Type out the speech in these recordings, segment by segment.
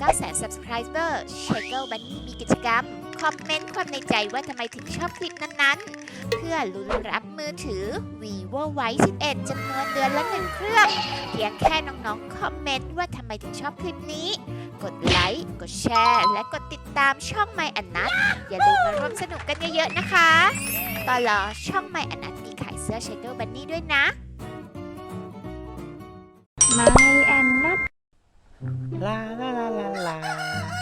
9แสน subscriber s h a k e Bunny มีกิจกรรม คอมเมนต์ความในใจว่าทำไมถึงชอบคลิปนั้นๆ เพื่อลุ้นรับมือถือ vivo y 11จำนวนเดือนละหนึ่งเครื่อง เพียงแค่น้องๆ คอมเมนต์ว่าทำไมถึงชอบคลิปนี้ กดไลค์ กดแชร์ และกดติดตามช่อง My อันนัทอย่าลืมมาร่วมสนุกกันเยอะๆนะคะตอนรอช่อง My อันนัทมีขายเสื้อ s h a k e Bunny ด้วยนะไม่แอนนัท ลาลาลาลาลา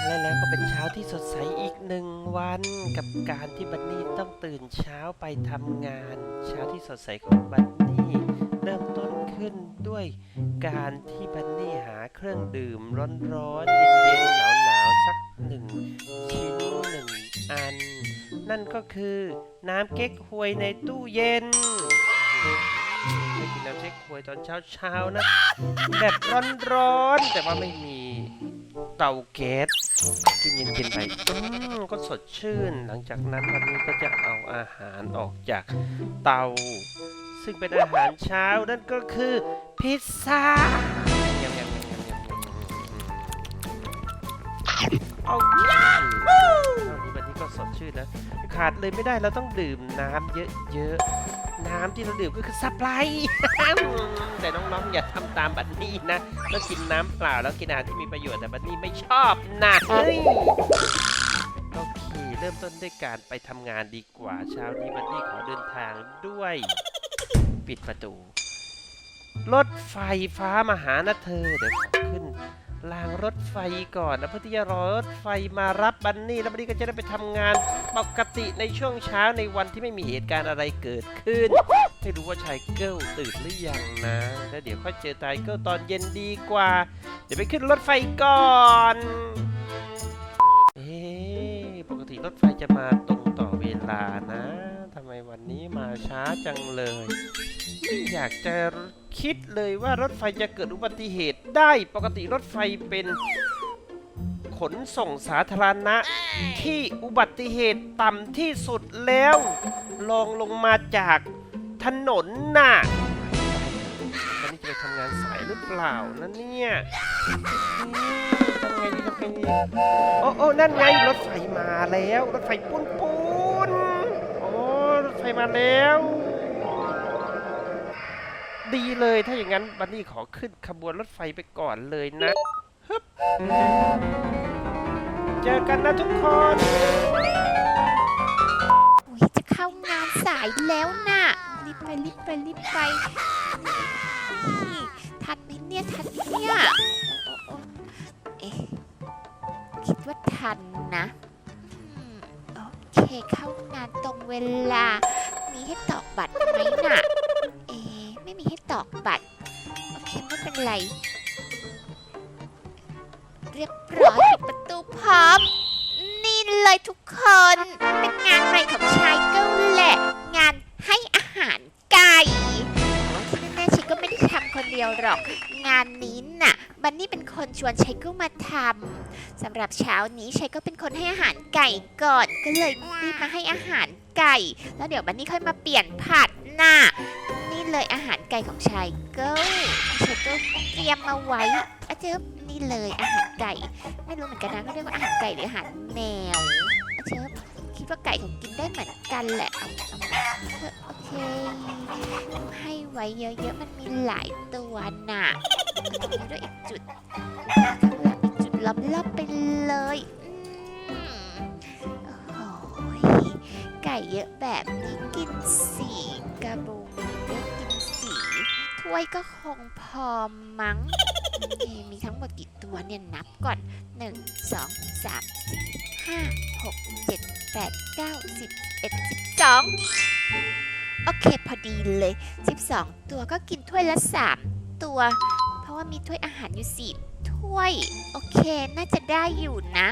และแล้วก็เป็นเช้าที่สดใสอีกหนึ่งวัน กับการที่บันนี่ต้องตื่นเช้าไปทำงาน เช้าที่สดใสของบันนี่เริ่มต้นขึ้นด้วยการที่บันนี่หาเครื่องดื่มร้อนๆเย็นๆหนาวๆสักหนึ่งชิ้นหนึ่งอัน นั่นก็คือน้ำเก๊กฮวยในตู้เย็น ไม่กินเก๊กฮวยตอนเช้าๆนะแบบร้อนๆแต่ว่าไม่มีเตาแก๊สกินเย็นๆไปก็สดชื่น หลังจากนั้นวันนี้ก็จะเอาอาหารออกจากเตา ซึ่งเป็นอาหารเช้านั่นก็คือพิซซ่าเอาเอานี้วันนี้ก็สดชื่นนะขาดเลยไม่ได้เราต้องดื่มน้ำเยอะๆ น้ำที่เราดื่มก็คือซัพไลแต่น้องๆอย่าทำตามบันนี่นะแล้วกินน้ำเปล่าแล้วกินอาหารที่มีประโยชน์แต่บันนี่ไม่ชอบนะเฮ้ยโอเคเริ่มต้นด้วยการไปทำงานดีกว่าเช้านี้บันนี่ขอเดินทางด้วย ปิดประตู รถไฟฟ้ามาหานะเธอเดี๋ยวขอขึ้น รางรถไฟก่อนนะเพื่อที่จะรอรถไฟมารับบันนี่แล้วบันนี่ก็จะได้ไปทำงานปกติในช่วงเช้าในวันที่ไม่มีเหตุการณ์อะไรเกิดขึ้น ไม่รู้ว่าชายเกิลตื่นหรือยังนะ แล้วเดี๋ยวค่อยเจอชายเกิลตอนเย็นดีกว่า เดี๋ยวไปขึ้นรถไฟก่อนเอ๊ปกติรถไฟจะมาตรงต่อเวลานะ วันนี้มาช้าจังเลย ไม่อยากจะคิดเลยว่ารถไฟจะเกิดอุบัติเหตุได้ปกติรถไฟเป็นขนส่งสาธารณะที่อุบัติเหตุต่ำที่สุดแล้วลองลงมาจากถนนน่ะตอนนี้จะไปทำงานสายหรือเปล่านะเนี่ยทำไงดีทำไงดีโอ้โอ้นั่นไงรถไฟมาแล้ว รถไฟปุ้นปุ้น รถไฟมาแล้ว ดีเลยถ้าอย่างนั้นบันนี่ขอขึ้นขบวนรถไฟไปก่อนเลยนะฮึบเจอกันนะทุกคนโอ้ยจะเข้างานสายแล้วน่ะ รีบไปรีบไปรีบไปนี่ทันไหมเนี่ยทันไหมเนี่ยโอ้โอ้เอ๊ะคิดว่าทันนะ เข้างานตรงเวลา มีให้ตอกบัตรไหมน่ะ เอ๊ไม่มีให้ตอกบัตร โอเคไม่เป็นไร เรียบร้อยปิดประตูพร้อม นี่เลยทุกคน เป็นงานใหม่ของชายเกิลแหละ งานให้อาหารไก่ที่แน่ๆชัยก็ไม่ได้ทำคนเดียวหรอก งานนี้น่ะ บันนี่เป็นคนชวนชัยเกิลมาทำสำหรับเช้านี้ชัยก็เป็นคนให้อาหาร ไก่ก่อนก็เลยรีบมาให้อาหารไก่ แล้วเดี๋ยวบันนี่ค่อยมาเปลี่ยนผัดน่ะนี่เลยอาหารไก่ของชายเกิลชายเกิลเตรียมมาไว้อะเจ๊บนี่เลยอาหารไก่ ไม่รู้เหมือนกันนะเขาเรียกว่าอาหารไก่หรืออาหารแมวอะเจ๊บคิดว่าไก่คงกินได้เหมือนกันแหละเอาโอเค ให้ไว้เยอะๆมันมีหลายตัวน่ะด้วยอีกจุดข้างหลังอีกจุดลับๆไปเลย ก่เยอะแบบนี้กินสีกระบุงได้กินสีถ้วยก็คงพอมั้งเอ๊ะมีทั้งหมดกี่ตัวเนี่ยนับก่อนหนึ่งสองสามสี่ห้าหกเจ็ดแปดเก้าสิบเอ็ดสิบสองโอเคพอดีเลย 12 ตัวก็กินถ้วยละ 3 ตัว เพราะว่ามีถ้วยอาหารอยู่สี่ ถ้วย โอเค น่าจะได้อยู่นะ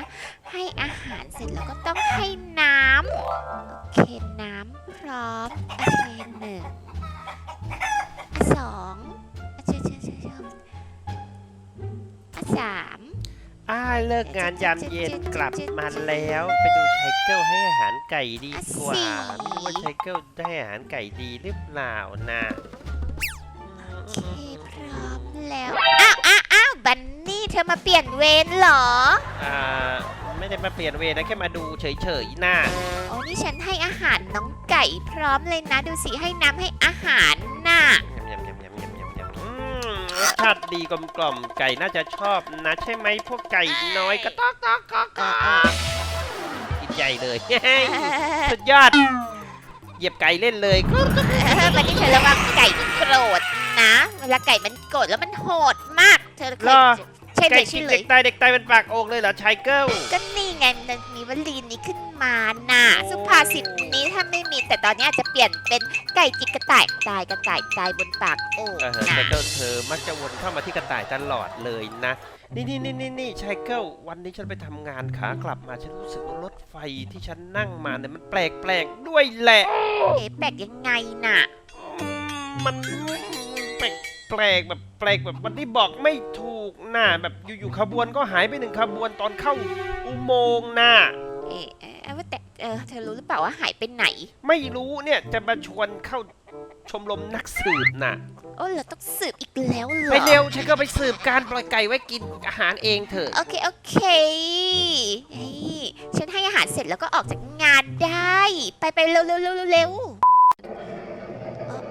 ให้อาหารเสร็จแล้วก็ต้องให้น้ำโอเค น้ำพร้อม โอเคหนึ่งสองเชื่อเชื่อเชื่อเชื่อสามอ้าเลิกงานยามเย็นกลับมาแล้ว ไปดูชายเกิลให้อาหารไก่ดีกว่าไม่รู้ว่าชายเกิลได้อาหารไก่ดีหรือเปล่านะโอเค เธออมาเปลี่ยนเวรเหรอ อ่าไม่ได้มาเปลี่ยนเวรนะแค่มาดูเฉยๆน่าโอ้นี่ฉันให้อาหารน้องไก่พร้อมเลยนะ ดูสิให้น้ำให้อาหารน่ะ ยำยำยำยำยำยำอืมรสชาติดีกลมกล่อมไก่น่าจะชอบนะใช่ไหมพวกไก่น้อยก็ตอกตอกตอกตอกกินใหญ่เลยสุดยอด เหยียบไก่เล่นเลย วันนี้เธอระวังไก่มันโกรธนะ เวลาไก่มันโกรธแล้วมันโหดมาก เธอเครยอใช่เล ไก่ยกิใช่นเลเด็ยกตายเด็กตายเป็นปากอกเลยเหรอชายเกิลก็นี่ไงมันมีวลีนี้ขึ้นมาน่ะ สุภาษิตนี้ถ้าไม่มีแต่ตอนนี้อาจจะเปลี่ยนเป็นไก่จิกกระต่ายตายกระต่ายตายบนปากโอ่งเออนะชายเกิลเธอมักจะวนเข้ามาที่กระต่ายตลอดเลยนะนี่นี่นี่นี่นี่ชายเกิลวันนี้ฉันไปทำงานขากลับมาฉันรู้สึกว่ารถไฟที่ฉันนั่งมาเนี่ยมันแปลกแปลกๆด้วยแหละเอ๊ะแปลกยังไงน่ะ มันแปลกแปลกแบบแปลกแบบวันที่บอกไม่ถู กนะแบบอยู่ๆขบวนก็หายไปหนึ่งขบวนตอนเข้าอุโมงค์นะเอ๊ะเอ๊ะว่าแต่เออเธอรู้หรือเปล่าว่าหายไปไหน ไม่รู้เนี่ยจะมาชวนเข้าชมรมนักสืบนะโอ้เราต้องสืบอีกแล้วเหรอ ไปเร็วฉันก็ไปสืบการปล่อยไก่ไว้กินอาหารเองเถอะ โอเค โอเคเฮ้ยฉันให้อาหารเสร็จแล้วก็ออกจากงานได้ ไปไปเร็วเร็วเร็วเร็วเร็วเอ่อ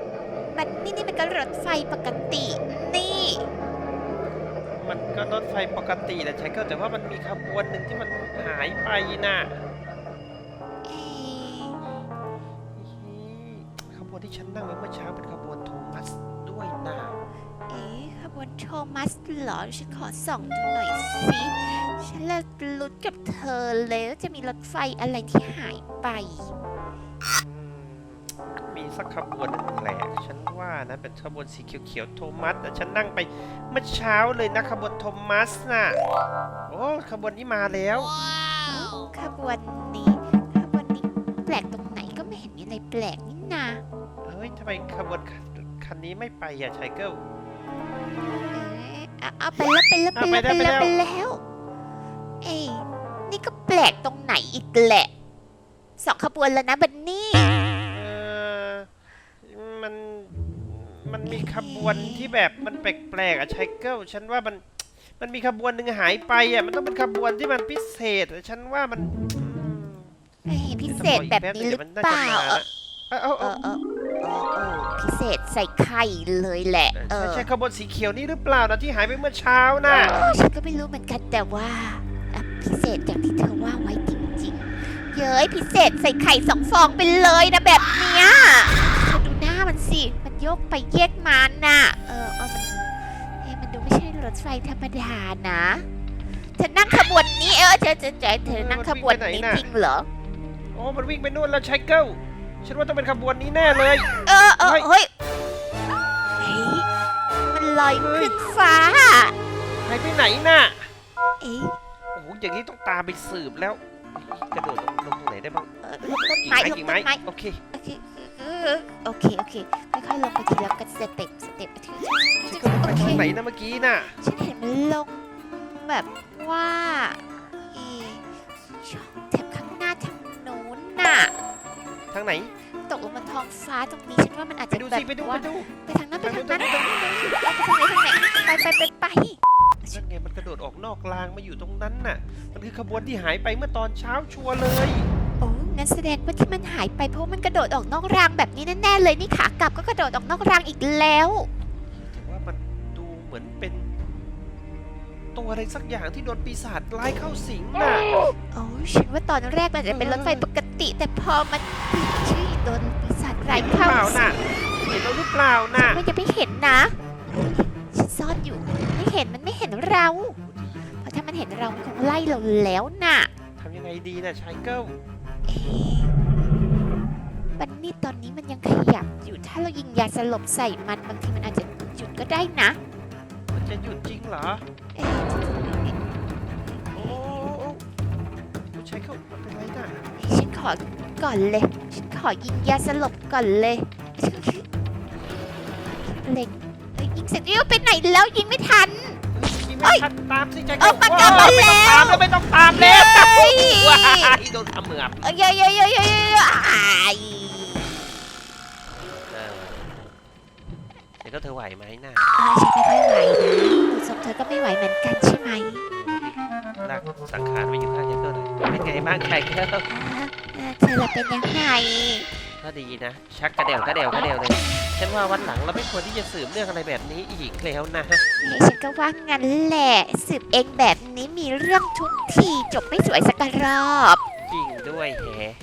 มันนี่นี่มันก็รถไฟปกติ นี่มัน ก็รถไฟปกติแหละใช่ก็แต่ว่ามันมีขบวนหนึ่งที่มันหายไปนะเอ๊ะขบวนที่ฉันนั่งไว้เมื่อเช้าเป็นขบวนโทมัสด้วยนะเอ๊ะขบวนโทมัสเหรอฉันขอส่องดูหน่อยสิฉันละลุ้นกับเธอเลยว่าจะมีรถไฟอะไรที่หายไปอืม มีสักขบวนหนึ่งแหละฉันว่านะเป็นขบวนสีเขียวๆโทมัสแต่ฉันนั่งไปเมื่อเช้าเลยนะขบวนโทมัสน่ะโอ้ขบวนนี้มาแล้ว ขบวนนี้ขบวนนี้แปลกตรงไหนก็ไม่เห็นมีอะไรแปลกนี่นาเฮ้ยทำไมขบวนคันคันนี้ไม่ไปอะชายเกิลเอ๊ะเอาเอาไปแล้วไปแล้วไปแล้วเอาไปไปแล้แล้ววไปแล้วเอ้ยนี่ก็แปลกตรงไหนอีกแหละสองขบวนแล้วนะบันนี่ มันมีขบวนที่แบบมันแปลกๆอะชายเกิลฉันว่ามันมันมีขบวนหนึ่งหายไปอะมันต้องเป็นขบวนที่มันพิเศษอะฉันว่ามันอืมเอ้ยพิเศษแบบนี้หรือเปล่าเออเออเอเอออเออเออเออพิเศษใส่ไข่เลยแหละ เอใช่อใช่ขบวนสีเขียวนี่หรือเปล่านะที่หายไปเมื่อเช้าน่ะเออฉันก็ไม่รู้เหมือนกันแต่ว่าอะพิเศษอย่างที่เธอว่าไว้จริงๆ เย้ยพิเศษใส่ไข่สองฟองไปเลยนะแบบเนี้ยเธอดูหน้ามันสิมัน โยกไปแยกมาน่ะ เออเออมันเอ้ยมันดูไม่ใช่รถไฟธรรมดานะเธอนั่งขบวนนี้เออเธอเธอเธอเธอนั่งขบวนนี้จริงเหรอโอ้มันวิ่งไปนู่นแล้วชายเกิลฉันว่าต้องเป็นขบวนนี้แน่เลย เออเออเฮ้ยเฮ้ยเฮ้ยมันลอยขึ้นฟ้าหายไปไหนน่ะเอ๊ะโอ้โหอย่างนี้ต้องตามไปสืบแล้วกระโดดลงลงตรงไหนได้บ้างเออลงต้นกิ่งไม้ไม้ลงกิ่งต้ไม้นไม้โอเคโอเคเออโอเคโอเคค่อยๆลงไปทีละกันสเต็ปสเต็ปฉันก็ลงไปทางไหนนะเมื่อกี้น่ะฉันเห็นมันลงแบบว่าเอะช่องแถบข้างหน้าทางโน้นน่ะทางไหนตกลงมาท้องฟ้าตรงนี้ฉันว่ามันอาจไปจะดูแบสิบไปดูไปว่าดูไปทางนั้นไปทางนั้นไปดูเอาไปทางไหนทางไหนไปไปไปไป ดดออกนอกรางมาอยู่ตรงนั้นน่ะ มันคือขบวนที่หายไปเมื่อตอนเช้าชัวร์เลย โอ้งั้นแสดงว่าที่มันหายไปเพราะว่ามันกระโดดออกนอกรางแบบนี้แน่ๆเลยนี่ขากลับก็กระโดดออกนอกรางอีกแล้ว แต่ว่ามันดูเหมือนเป็น ตัวอะไรสักอย่างที่โดนปีศาจร้ายเข้าสิงน่ะ โอ้ฉันว่าตอนแรกมันจะเป็นรถไฟปกติ แต่พอมันติดชื่อโดนปีศาจร้ายเห็นหรือเข้าเปล่าน่ะ เห็นเราหรือเปล่าน่ะ มันจะไม่เห็นนะ ฉันซ่อนอยู่ ไม่เห็นมันไม่เห็นเราเพราะถ้า มันเห็นเรามันคงไล่เราแล้วน่ะทำยังไงดีน่ะชายเกิลเอ๊ะบันนี่ตอนนี้มันยังขยับอยู่ถ้าเรายิงยาสลบใส่มันบางทีมันอาจจะหยุดก็ได้นะ มันจะหยุดจริงเหรอ เอ๊ะโอ้โอ้โอ้ชายเกิลมันเป็นไรน่ะฉันขอก่อนเลย ฉันขอยิงยาสลบก่อนเลยเล็งเอ้ยยิงเสร็จแล้วไปไหนแล้วยิงไม่ทัน ยิงไม่ทันตามสิชายเอาเกิลมันกลับมาแล้ว ไม่ต้องตามแล้วไม่ต้องตามแล้วเฮ้ยว้ายโดนขมือบเอ้ยเอ้ยเอ้ยเอ้ยเอ้ยเอ้ยอ้ายเออเดี๋ยวก็เธอไหวไหมน่ะเอ้ยฉันไม่ค่อยไหวนะดูทงเธอก็ไม่ไหวเหมือนกันใช่ไหมลากสังขารไปอยู่ข้างยันเกิลหน่อยเป็นไงบ้างใครเกิล อ่าเอ่อเธอละเป็นยังไง ก็ดีนะ ชักกระเดวกระเดวกระเดวเลยฉันว่าวันหลังเราไม่ควรที่จะสืบเรื่องอะไรแบบนี้อีกแล้วนะเฮ้ยฉันก็ว่างั้นแหละสืบเองแบบนี้มีเรื่องทุกทีจบไม่สวยสักรอบ จริงด้วยแฮะ